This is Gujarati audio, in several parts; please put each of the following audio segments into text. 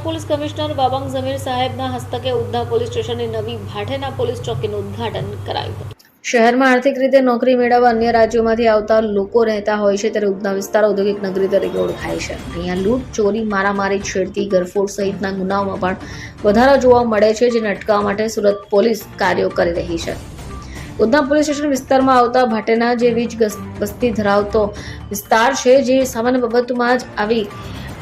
પોલીસ કમિશનર બાબાંગ ઝમીર સાહેબના હસ્તકે ઉદ્ધા પોલીસ સ્ટેશનની નવી ભાટેના પોલીસ ચોકીનું ઉદ્ઘાટન કરાયું હતું. શહેરમાં આર્થિક રીતે નોકરી મેળવવા અન્ય રાજ્યોમાંથી આવતા લોકો રહેતા હોય છે ત્યારે ઉધના વિસ્તાર ઔદ્યોગિક નગરી તરીકે ઓળખાય છે. અહીંયા લૂંટ, ચોરી, મારામારી, છેડતી ગરફોડ સહિતના ગુનાઓમાં પણ વધારો જોવા મળે છે, જેને અટકાવવા માટે સુરત પોલીસ કાર્યો કરી રહી છે. ઉધના પોલીસ સ્ટેશન વિસ્તારમાં આવતા ભાટેના જે વીજ વસ્તી ધરાવતો વિસ્તાર છે, જે સામાન્ય બાબતમાં જ આવી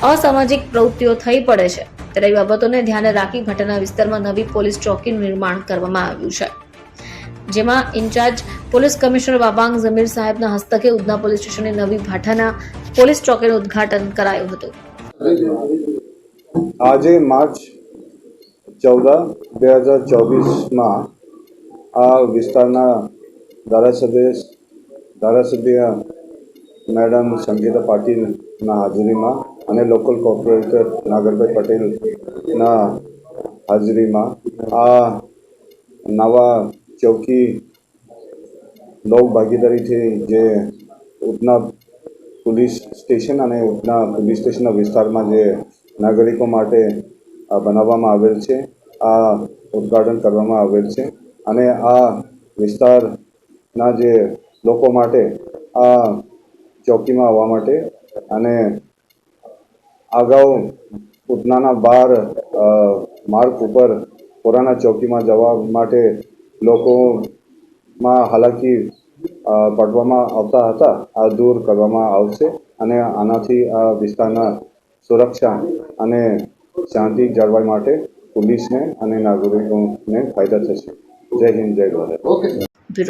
અસામાજિક પ્રવૃત્તિઓ થઈ પડે છે. ત્યારે એ બાબતોને ધ્યાને રાખી ઘટના વિસ્તારમાં નવી પોલીસ ચોકીનું નિર્માણ કરવામાં આવ્યું છે. જેમાં ઇન્ચાર્જ પોલીસ કમિશનર બાબાંગ ઝમીર સાહેબના હસ્તકે ઉધના પોલીસ સ્ટેશનની નવી ભાઠાના પોલીસ ચોકીનું ઉદ્ઘાટન કરાયું હતું. આજે માર્ચ ચૌદ બે હજાર ચોવીસમાં આ વિસ્તારના ધારાસભ્ય ધારાસભ્ય મેડમ સંગીતા પાટીલના હાજરીમાં અને લોકલ કોર્પોરેટર નાગરભાઈ પટેલના હાજરીમાં આ નવા ચોકી લોક ભાગીદારીથી જે ઉધના પોલીસ સ્ટેશન અને ઉધના પોલીસ સ્ટેશનના વિસ્તારમાં જે નાગરિકો માટે બનાવવામાં આવેલ છે, આ ઉદ્ઘાટન કરવામાં આવેલ છે અને આ વિસ્તારના જે લોકો માટે આ ચોકીમાં આવવા માટે અને અગાઉ ઉધનાના બાર માર્ગ ઉપર પોરાના ચોકીમાં જવા માટે લોકોમાં હાલાકી પડવામાં આવતા હતા, આ દૂર કરવામાં આવશે અને આનાથી આ વિસ્તારના સુરક્ષા અને શાંતિ જળવાય માટે પોલીસને અને નાગરિકોને ફાયદા થશે. જય હિન્દ, જય ભારત.